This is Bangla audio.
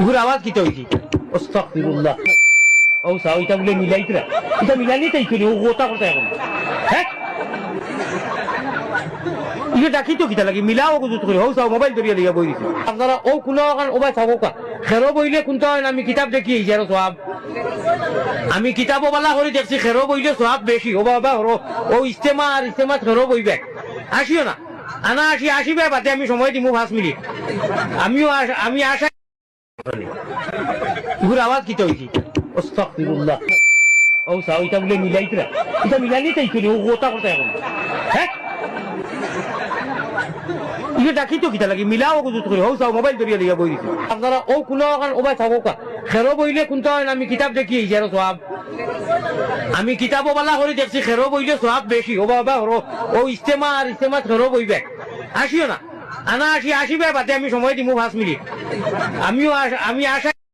ইগুর আওয়াজ কিতা ও সাও বলে এটা তাই করি ও কথা এখন? হ্যাঁ? ইয়ে ডাকি তো কিতা লাগি? মিলাও গুজুত করি মোবাইল ধরিয়া লিয়া বই দিছে। আপনারা, ও কান ভাই থাকো কা খেরো বইলে কোনটা আমি কিতাব দেখি এই যারো সব আমি কিতাবও বালা করে দেখছি খেরো বইলে সব বেশি ও বাবা ও ইস্তেমা আর ইস্তেমা খেরো বইবে। আসিও না। আনা আসি আসিবে, বাদে আমি সময় দিমু পাঁচ মিনিট। আমিও আমি আসা ঘুর আওয়াজ কিতা হয়েছি আস্তাগফিরুল্লাহ ও সাও এটা বলে মিলাইতরা। এটা মিলানি তাই করি ও গোটা কথা এখন হ্যাঁ ইয়ে ডাকি তো কিতা মিলাও চাও মোবাইল লিয়া বই আপনারা, ও কোনো ওবাই খেরো বইলে কোনটা আমি কিতাব দেখি, এই যারো সব আমি কিতাবও বালা করে দেখছি খেরো বইলে সব বেশি ও বাবা হরো ও ইস্তেমা আর ইস্তেমা খেরো বইবে আসিও না। আনা আসি, আসিবে বাদে আমি সময় দিমু পাঁচ মিনিট। আমিও আস- আমি আশা